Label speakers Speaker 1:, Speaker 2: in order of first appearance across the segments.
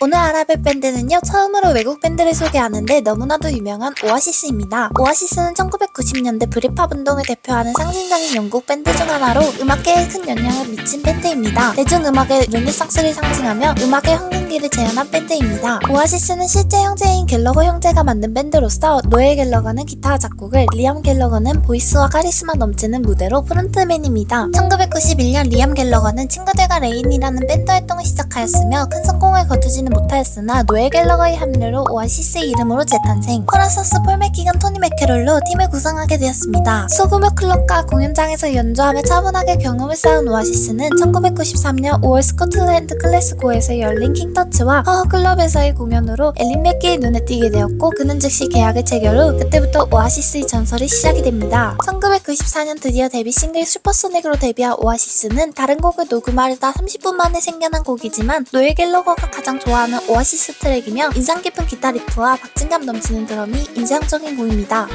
Speaker 1: 오늘 알아볼 밴드는요 처음으로 외국 밴드를 소개하는데 너무나도 유명한 오아시스입니다. 오아시스는 1990년대 브리팝 운동을 대표하는 상징적인 영국 밴드 중 하나로 음악계에 큰 영향을 미친 밴드입니다. 대중음악의 르네상스를 상징하며 음악의 황금기를 재현한 밴드입니다. 오아시스는 실제 형제인 갤러거 형제가 만든 밴드로서 노엘 갤러거는 기타와 작곡을, 리암 갤러거는 보이스와 카리스마 넘치는 무대로 프론트맨입니다. 1991년 리암 갤러거는 친구들과 레인이라는 밴드 활동을 시작하였으며 큰 성공을 거두지는 못하였으나 노엘 갤러거의 합류로 오아시스의 이름으로 재탄생 코라서스 폴 맥기건 토니 맥케롤로 팀을 구성하게 되었습니다. 소규모 클럽과 공연장에서 연주하며 차분하게 경험을 쌓은 오아시스는 1993년 5월 스코틀랜드 클래스고에서 열린 킹터치와 허허 클럽에서의 공연으로 엘린 맥기의 눈에 띄게 되었고 그는 즉시 계약을 체결 후 그때부터 오아시스의 전설이 시작이 됩니다. 1994년 드디어 데뷔 싱글 슈퍼소닉으로 데뷔한 오아시스는 다른 곡을 녹음하려다 30분 만에 생겨난 곡이지만 노엘 갤러거가 가장 좋아 하는 오아시스 트랙이며 인상 깊은 기타 리프와 박진감 넘치는 드럼이 인상적인 곡입니다.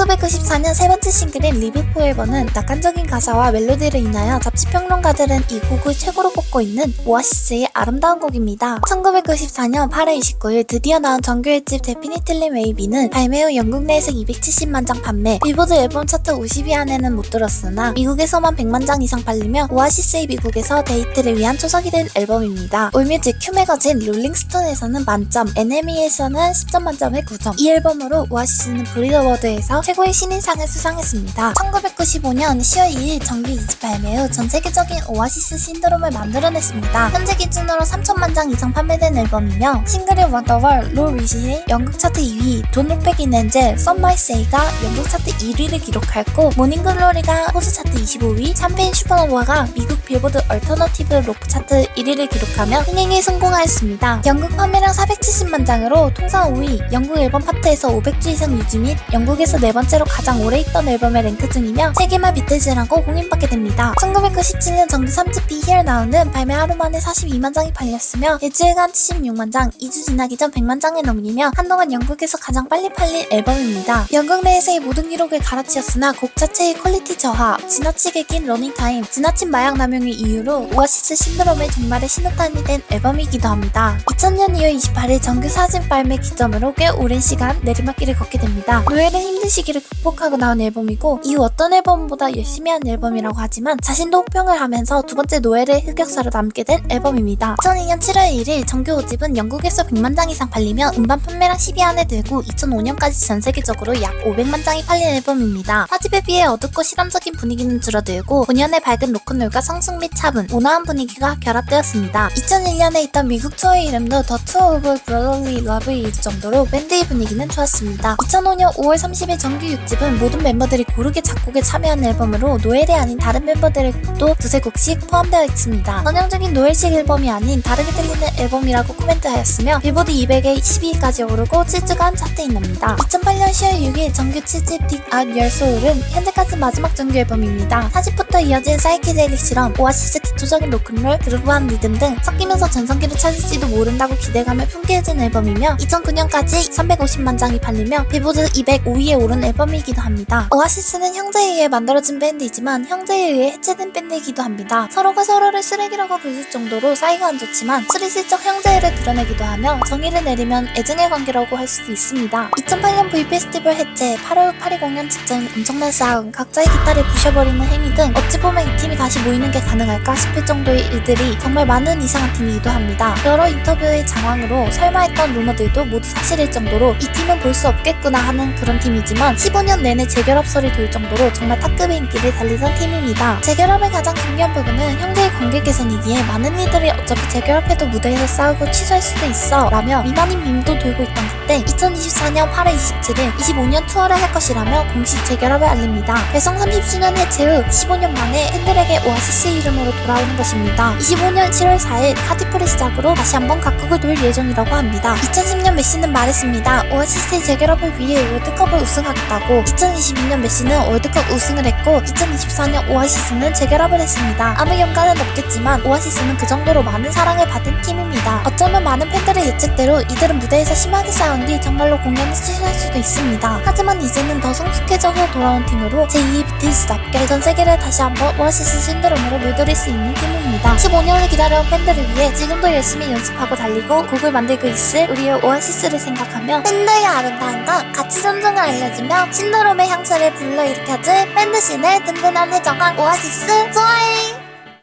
Speaker 1: 1994년 세 번째 싱글인 리브 포에버는 낙관적인 가사와 멜로디를 인하여 잡지평론가들은 이 곡을 최고로 꼽고 있는 오아시스의 아름다운 곡입니다. 1994년 8월 29일 드디어 나온 정규 1집 데피니틀리 메이비는 발매 후 영국 내에서 270만 장 판매, 빌보드 앨범 차트 50위 안에는 못 들었으나 미국에서만 100만 장 이상 팔리며 오아시스의 미국에서 데이트를 위한 초석이 된 앨범입니다. 올뮤직 큐 매거진 롤링스톤에서는 만점, NME에서는 10점 만점에 9점. 이 앨범으로 오아시스는 브리더워드에서 최고의 신인상을 수상했습니다. 1995년 10월 2일 정규 2집 발매 후 전 세계적인 오아시스 신드롬을 만들어냈습니다. 현재 기준으로 3천만 장 이상 판매된 앨범이며 싱글의 원더월, 로 리시의 영국 차트 2위, 돈룩백이 낸젤, 썸마이 세이가 영국 차트 1위를 기록했고 모닝글로리가 호주 차트 25위, 샴페인 슈퍼노바가 미국 빌보드 얼터너티브 록 차트 1위를 기록하며 흥행에 성공하였습니다. 영국 판매량 470만 장으로 통상 5위, 영국 앨범 파트에서 500주 이상 유지 및 영국에서 네번 째로 가장 오래 있던 앨범의 랭크 중이며 세계말 비틀즈라고 공인받게 됩니다. 1997년 정규 3집 Be Here Now는 발매 하루 만에 42만 장이 팔렸으며 일주일간 76만 장, 2주 지나기 전 100만 장을 넘기며 한동안 영국에서 가장 빨리 팔린 앨범입니다. 영국 내에서의 모든 기록을 갈아치웠으나 곡 자체의 퀄리티 저하, 지나치게 긴 러닝타임, 지나친 마약 남용의 이유로 오아시스 신드롬의 종말의 신호탄이 된 앨범이기도 합니다. 2000년 2월 28일 정규 4집 발매 기점으로 꽤 오랜 시간 내리막길을 걷게 됩니다. 노엘은 힘든 시기 를 극복하고 나온 앨범이고 이후 어떤 앨범보다 열심히 한 앨범이라고 하지만 자신도 혹평을 하면서 두 번째 노엘의 흑역사로 남게 된 앨범입니다. 2002년 7월 1일 정규 5집은 영국에서 100만 장 이상 팔리며 음반 판매량 10위 안에 들고 2005년까지 전 세계적으로 약 500만 장이 팔린 앨범입니다. 4집에 비해 어둡고 실험적인 분위기는 줄어들고 본연의 밝은 로큰롤과 성숙 및 차분, 온화한 분위기가 결합되었습니다. 2001년에 있던 미국 투어의 이름도 더 투어 오브 브로더리 러브일 정도로 밴드의 분위기는 좋았습니다. 2005년 5월 30일 정규 6집은 모든 멤버들이 고르게 작곡에 참여한 앨범으로 노엘이 아닌 다른 멤버들의 곡도 두세 곡씩 포함되어 있습니다. 전형적인 노엘식 앨범이 아닌 다르게 들리는 앨범이라고 코멘트하였으며 빌보드 200에 12위까지 오르고 7주간 차트인납니다. 2008년 10월 6일 정규 7집 Dig Out Your Soul은 현재까지 마지막 정규 앨범입니다. 4집부터 이어진 사이키데릭 실험, 오아시스 기초적인 로큰롤, 그루브한 리듬 등 섞이면서 전성기를 찾을지도 모른다고 기대감을 품게 해준 앨범이며 2009년까지 350만 장이 팔리며 빌보드 205위에 오른 앨범 이기도 합니다. 오아시스는 형제에 의해 만들어진 밴드이지만 형제에 의해 해체된 밴드이기도 합니다. 서로가 서로를 쓰레기라고 부를 정도로 사이가 안 좋지만 스리슬쩍 형제를 드러내기도 하며 정의를 내리면 애증의 관계라고 할 수도 있습니다. 2008년 V 페스티벌 해체, 8월 파리 공연 직전 엄청난 싸움, 각자의 기타를 부셔버리는 행위 등 어찌 보면 이 팀이 다시 모이는 게 가능할까 싶을 정도의 일들이 정말 많은 이상한 팀이기도 합니다. 여러 인터뷰의 장황으로 설마 했던 루머들도 모두 사실일 정도로 이 팀은 볼 수 없겠구나 하는 그런 팀이지만 15년 내내 재결합 소리 돌 정도로 정말 탑급의 인기를 달리던 팀입니다. 재결합의 가장 중요한 부분은 형제의 관계 개선이기에 많은 이들이 어차피 재결합해도 무대에서 싸우고 취소할 수도 있어 라며 미나님 밈도 돌고 있던 그때 2024년 8월 27일 25년 투어를 할 것이라며 공식 재결합을 알립니다. 배성 30주년 해체 후 15년 만에 팬들에게 오아시스 이름으로 돌아오는 것입니다. 25년 7월 4일 카티프를 시작으로 다시 한번 각국을 돌 예정이라고 합니다. 2010년 메시는 말했습니다. 오아시스의 재결합을 위해 월드컵을 우승하 겠다고 2022년 메시는 월드컵 우승을 했고 2024년 오아시스는 재결합을 했습니다. 아무 연관은 없겠지만 오아시스는 그 정도로 많은 사랑을 받은 팀입니다. 어쩌면 많은 팬들의 예측대로 이들은 무대에서 심하게 싸운 난뒤 정말로 공연을 시작할 수도 있습니다. 하지만 이제는 더 성숙해져서 돌아온 팀으로 제2 BTS답게 전 세계를 다시 한번 오아시스 신드롬으로 물들일 수 있는 팀입니다. 15년을 기다려온 팬들을 위해 지금도 열심히 연습하고 달리고 곡을 만들고 있을 우리의 오아시스를 생각하며 밴드의 아름다움과 가치 존중을 알려주며 신드롬의 향수를 불러일으켜줄 밴드 씬의 든든한 해적왕 오아시스 좋아해!